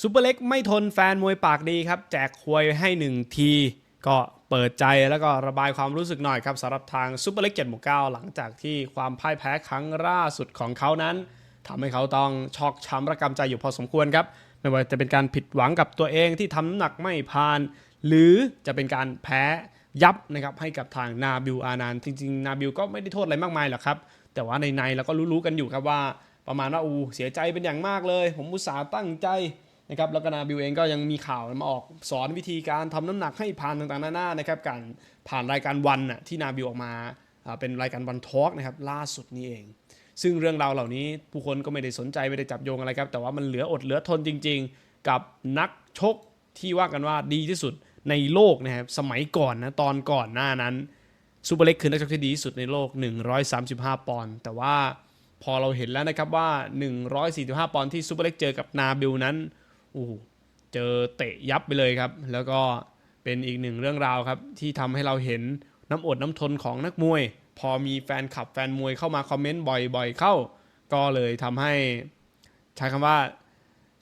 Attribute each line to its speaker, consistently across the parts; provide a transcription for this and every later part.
Speaker 1: ซูเปอร์เล็กไม่ทนแฟนมวยปากดีครับ แจกควยให้หนึ่งที ก็เปิดใจแล้วก็ระบายความรู้สึกหน่อยครับสำหรับทางซูเปอร์เล็ก7หมู่9หลังจากที่ความพ่ายแพ้ครั้งล่าสุดของเขานั้นทำให้เขาต้องช็อกช้ำระกำใจอยู่พอสมควรครับ ไม่ว่าจะเป็นการผิดหวังกับตัวเองที่ทำน้ำหนักไม่ผ่าน หรือจะเป็นการแพ้ยับนะครับให้กับทางนาบิลอานานจริงๆ นาบิลก็ไม่ได้โทษอะไรมากมายหรอกครับ แต่ว่าในในๆเราก็รู้ๆกันอยู่ครับว่า ประมาณว่าอูเสียใจเป็นอย่างมากเลย ผมอุตส่าห์ตั้งใจ นะครับแล้วก็นาบิลเองก็ยังมีข่าวมาออกสอนวิธีการทำน้ำหนักให้ผ่านต่างๆนานานะครับการผ่านรายการวันน่ะที่นาบิลออกมาเป็นรายการวันทอล์กนะครับล่าสุดนี้เอง ซึ่งเรื่องราวเหล่านี้ผู้คนก็ไม่ได้สนใจไม่ได้จับโยงอะไรครับ แต่ว่ามันเหลืออดเหลือทนจริง ๆ กับนักชกที่ว่ากันว่าดีที่สุดในโลกนะครับสมัยก่อนนะตอนก่อนหน้านั้นซูเปอร์เล็กคือนักชกที่ดีที่สุดในโลก 135 ปอนด์แต่ว่าพอเราเห็นแล้วนะครับว่า 145 ปอนด์ที่ซูเปอร์เล็กเจอกับนาบิลนั้น อ้เจอเตะยับไปเลยครับ แล้วก็เป็นอีกหนึ่งเรื่องราวครับ ที่ทำให้เราเห็นน้ำอดน้ำทนของนักมวย พอมีแฟนคลับแฟนมวยเข้ามาคอมเมนต์บ่อยๆเข้า ก็เลยทำให้ใช้คำว่า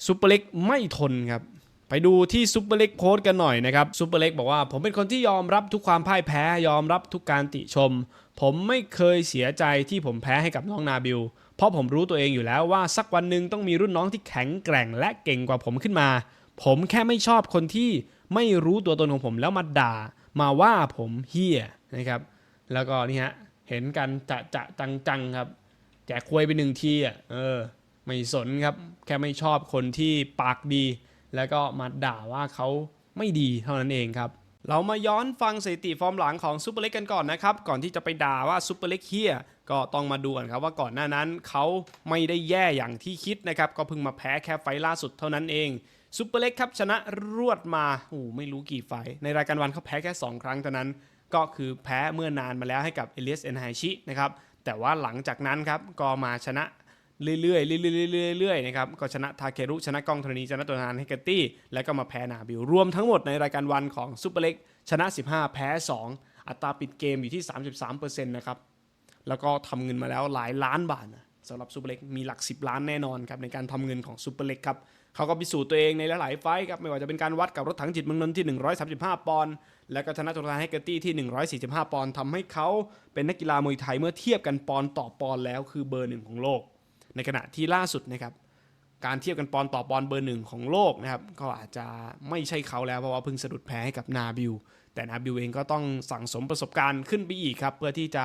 Speaker 1: ซูเปอร์เล็กไม่ทนครับไปดูที่ซูเปอร์เล็กโพสต์กันหน่อยนะครับซูเปอร์เล็กบอกว่า ผมเป็นคนที่ยอมรับทุกความพ่ายแพ้ ยอมรับทุกการติชม ผมไม่เคยเสียใจที่ผมแพ้ให้กับน้องนาบิล เพราะผมรู้ตัวเองอยู่แล้วว่าสักวันหนึ่งต้องมีรุ่นน้องที่แข็งแกร่งและเก่งกว่าผมขึ้นมา ผมแค่ไม่ชอบคนที่ไม่รู้ตัวตนของผมแล้วมาด่า มาว่าผมเฮียนะครับ แล้วก็นี่ฮะเห็นกันจะจะจังจังครับ แจกควยไปหนึ่งทีอะเออ ไม่สนครับ แค่ไม่ชอบคนที่ปากดี แล้วก็มาด่าว่าเขาไม่ดีเท่านั้นเองครับ เรามาย้อนฟังสถิติฟอร์มหลังของซูเปอร์เล็กกันก่อนนะครับ ก่อนที่จะไปด่าว่าซูเปอร์เล็กเฮียก็ต้องมาดูกันครับว่าก่อนหน้านั้นเขาไม่ได้แย่อย่างที่คิดนะครับ ก็เพิ่งมาแพ้แค่ไฟล์ล่าสุดเท่านั้นเองซูเปอร์เล็กครับชนะรวดมาโอ้ไม่รู้กี่ไฟ ในรายการวันเขาแพ้แค่ 2 ครั้งเท่านั้น ก็คือแพ้เมื่อนานมาแล้วให้กับเอเลียสเอนไฮชินะครับแต่ว่าหลังจากนั้นครับก็มาชนะ เรื่อยๆเรื่อยๆเรื่อยๆนะครับก็ชนะทาเครุชนะกองธรณีชนะตัวนานให้เกตตี้ แล้วก็มาแพ้นาบิลรวมทั้งหมดในรายการวันของซูเปอร์เล็กชนะ 15 แพ้ 2 อัตราปิดเกมอยู่ที่ 33%นะครับแล้วก็ทำเงินมาแล้วหลายล้านบาทนะสำหรับซูเปอร์เล็กมีหลัก 10 ล้านแน่นอนครับในการทำเงินของซูเปอร์เล็กครับเขาก็พิสูจน์ตัวเองในหลายๆไฟครับไม่ว่าจะเป็นการวัดกับรถถังจิตเมืองนนท์ที่ 135 ปอนด์แล้วก็ชนะตุลาให้เกตตี้ที่ 145 ปอนด์ทำให้เขาเป็นนักกีฬามวยไทยเมื่อเทียบกันปอนด์ต่อปอนด์แล้วคือเบอร์หนึ่งของโลก ในขณะที่ล่าสุดนะครับการเทียบกันปอนต่อปอนเบอร์หนึ่งของโลกนะครับก็อาจจะไม่ใช่เขาแล้วเพราะว่าเพิ่งสะดุดแพ้ให้กับนาบิลแต่นาบิลเองก็ต้องสั่งสมประสบการณ์ขึ้นไปอีกครับ เพื่อที่จะ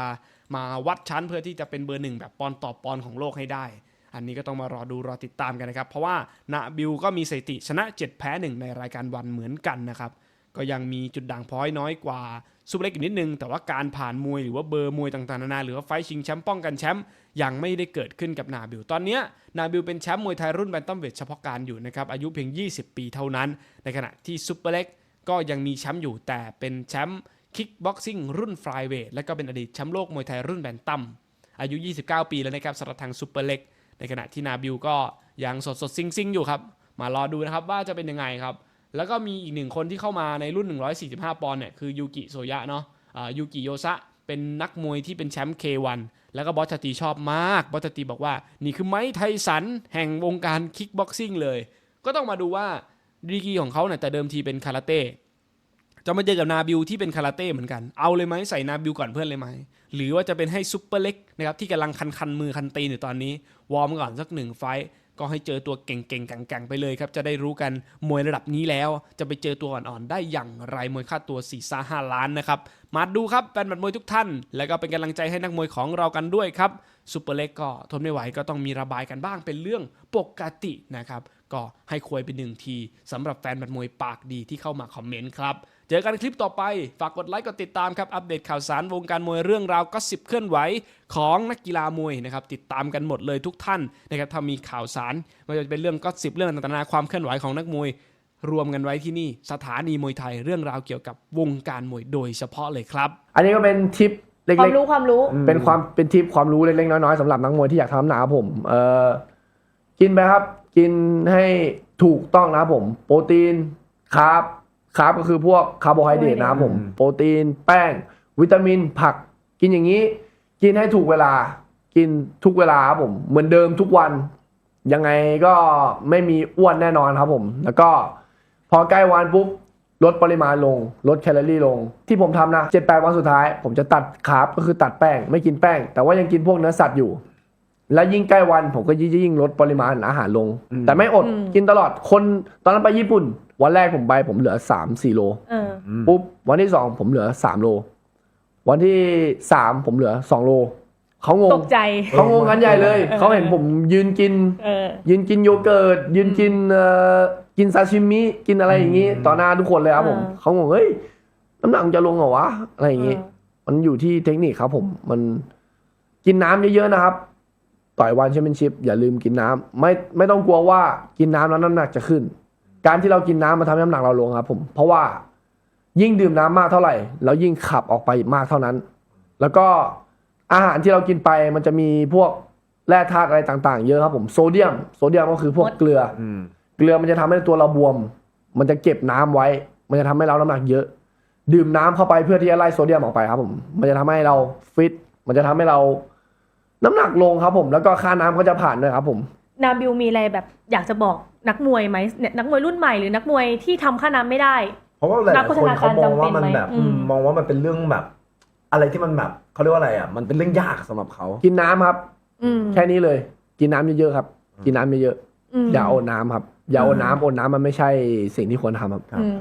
Speaker 1: มาวัดชั้นเพื่อที่จะเป็นเบอร์หนึ่งแบบปอนต่อปอนของโลกให้ได้ อันนี้ก็ต้องมารอดูรอติดตามกันนะครับ เพราะว่านาบิลก็มีสถิติชนะ 7 แพ้ 1 ในรายการวันเหมือนกันนะครับ ก็ยังมีจุดด่างพ้อยน้อยกว่า ซูเปอร์เล็กอยู่นิดนึง แต่ว่าการผ่านมวยหรือว่าเบอร์มวยต่างๆนานาหรือว่าไฟชิงแชมป์ป้องกันแชมป์ยังไม่ได้เกิดขึ้นกับนาบิลตอนนี้นาบิลเป็นแชมป์มวยไทยรุ่นแบนตัมเวทเฉพาะการอยู่นะครับอายุเพียง 20 ปีเท่านั้น ในขณะที่ซูเปอร์เล็กก็ยังมีแชมป์อยู่แต่เป็นแชมป์คิกบ็อกซิ่งรุ่นฟลายเวทและก็เป็นอดีตแชมป์โลกมวยไทยรุ่นแบนตัมอายุ 29 ปีแล้วนะครับสำหรับทางซูเปอร์เล็กในขณะที่นาบิลก็ยังสดสดซิงซิงอยู่ครับมารอดูนะครับว่าจะเป็นยังไงครับ แล้วก็มีอีกหนึ่งคนที่เข้ามาในรุ่น 145 ปอนด์เนี่ยคือยูกิโซยะเนาะอ่ายูกิโยซะเป็นนักมวยที่เป็นแชมป์ K1 แล้วก็บอสตีชอบมาก บอสตีบอกว่า นี่คือไม้ไทสันแห่งวงการคิกบ็อกซิ่งเลย ก็ต้องมาดูว่าดีกีของเขาเนี่ยแต่เดิมทีเป็นคาราเต้ จะมาเจอกับนาบิลที่เป็นคาราเต้เหมือนกัน เอาเลยไหมใส่นาบิลก่อนเพื่อนเลยไหม หรือว่าจะเป็นให้ซุปเปอร์เล็กนะครับที่กำลังคันคันมือคันตีนอยู่ตอนนี้ วอร์มก่อนสักหนึ่งไฟท์ก็ให้เจอตัวเก่งๆแก่งๆไปเลยครับ จะได้รู้กันมวยระดับนี้แล้ว จะไปเจอตัวอ่อนๆได้อย่างไรมวยค่าตัว4ี่ซาห้าล้านนะครับ มาดูครับแฟนบัตรมวยทุกท่าน แล้วก็เป็นกำลังใจให้นักมวยของเรากันด้วยครับซุปเปอร์เล็กก็ทนไม่ไหวก็ต้องมีระบายกันบ้างเป็นเรื่องปกตินะครับ ก็ให้ควยไปหนึ่งทีสำหรับแฟนบัตรมวยปากดีที่เข้ามาคอมเมนต์ครับ เจอกันคลิปต่อไป ฝากกดไลค์กดติดตามครับ อัปเดตข่าวสารวงการมวยเรื่องราวก็สิบเคลื่อนไหวของนักกีฬามวยนะครับติดตามกันหมดเลยทุกท่านนะครับถ้ามีข่าวสารไม่ว่าจะเป็นเรื่องก็สิบเรื่องต่างๆนานาความเคลื่อนไหวของนักมวยรวมกันไว้ที่นี่สถานีมวยไทยเรื่องราวเกี่ยวกับวงการมวยโดยเฉพาะเลยครับ
Speaker 2: อันนี้ก็เป็นทิปเล็
Speaker 3: ความ
Speaker 2: ก
Speaker 3: รู้ความรู้
Speaker 2: ๆ เป็นความเป็นทิปความรู้เล็กๆน้อยๆสำหรับนักมวยที่อยากทำน้ำหนักครับผม เอ่อกินไปครับ กินให้ถูกต้องนะครับผม โปรตีนคาร์บ คาร์บก็คือพวกคาร์โบไฮเดรตนะครับผมโปรตีน แป้ง วิตามินผัก กินอย่างนี้ กินให้ถูกเวลา กินทุกเวลาครับผม เหมือนเดิมทุกวัน ยังไงก็ไม่มีอ้วนแน่นอนครับผม แล้วก็พอใกล้วันปุ๊บลดปริมาณลง ลดแคลอรี่ลง ที่ผมทำนะเจ็ดแปดวันสุดท้าย ผมจะตัดคาร์บก็คือตัดแป้ง ไม่กินแป้ง แต่ว่ายังกินพวกเนื้อสัตว์อยู่ และยิ่งใกล้วันผมก็ยิ่งยิ่งลดปริมาณอาหารลง แต่ไม่อด
Speaker 3: อืม
Speaker 2: กินตลอดคนตอนนั้นไปญี่ปุ่น วันแรกผมไปผมเหลือสามสี่โล
Speaker 3: เออ
Speaker 2: ปุ๊บวันที่สองผมเหลือสามโล วันที่สามผมเหลือสองโลเขางง
Speaker 3: ตกใจ
Speaker 2: เขางงกันใหญ่เลย
Speaker 3: เออ
Speaker 2: เขาเห็นผมยืนกิน
Speaker 3: เออ
Speaker 2: ยืนกินโยเกิร์ตยืนกินเอ่อกินซาชิมิกินอะไรอย่างนี้
Speaker 4: อืม
Speaker 2: ต่อหน้าทุกคนเลยครับผม
Speaker 3: อ่า
Speaker 2: เขางงเฮ้ยน้ำหนักมันจะลงเหรอวะอะไรอย่างนี้
Speaker 3: เออ
Speaker 2: มันอยู่ที่เทคนิคครับผมมันกินน้ำเยอะๆนะครับ ต่อยวันแชมเปี้ยนชิพอย่าลืมกินน้ำไม่ไม่ต้องกลัวว่ากินน้ำแล้วน้ำหนักจะขึ้น การที่เรากินน้ำมันทำให้น้ำหนักเราลงครับผม เพราะว่ายิ่งดื่มน้ำมากเท่าไหร่เรายิ่งขับออกไปมากเท่านั้น แล้วก็อาหารที่เรากินไปมันจะมีพวกแร่ธาตุอะไรต่าง ๆ เยอะครับผมโซเดียม โซเดียมก็คือพวก
Speaker 3: มด
Speaker 2: เกลือ
Speaker 4: อืม
Speaker 2: เกลือมันจะทำให้ตัวเราบวม มันจะเก็บน้ำไว้ มันจะทำให้เราน้ำหนักเยอะ ดื่มน้ำเข้าไปเพื่อที่จะไล่โซเดียมออกไปครับผม มันจะทำให้เราฟิต มันจะทำให้เรา น้ำหนักลงครับผม แล้วก็ค่าน้ำก็จะผ่านด้วยครับผม
Speaker 3: นาบิวมีอะไรแบบอยากจะบอกนักมวยไหมเนี่ยนักมวยรุ่นใหม่หรือนักมวยที่ทำค่าน้ำไม่ได้
Speaker 4: เพราะว่าหลาย
Speaker 3: นัก
Speaker 4: ๆ
Speaker 3: พั
Speaker 4: ค
Speaker 3: ฒ
Speaker 4: น
Speaker 3: นา
Speaker 4: เขา
Speaker 3: การ
Speaker 4: มองว่า
Speaker 3: จำเป็น
Speaker 4: มัน
Speaker 3: ไหม
Speaker 4: แบบ
Speaker 3: อืม
Speaker 4: มองว่ามันเป็นเรื่องแบบ อะไรที่มันแบบเขาเรียกว่าอะไรอะมันเป็นเรื่องยากสำหรับเขา
Speaker 2: กินน้ำครับ
Speaker 3: อืม
Speaker 2: แค่นี้เลย กินน้ำเยอะๆครับ กินน้ำเยอะ
Speaker 3: ม
Speaker 2: ๆอย่าโอนน้ำครับ อย่าโอนน้ำโอนน้ำมันไม่ใช่สิ่งที่ควรทำครับ
Speaker 4: ครับ
Speaker 3: อืม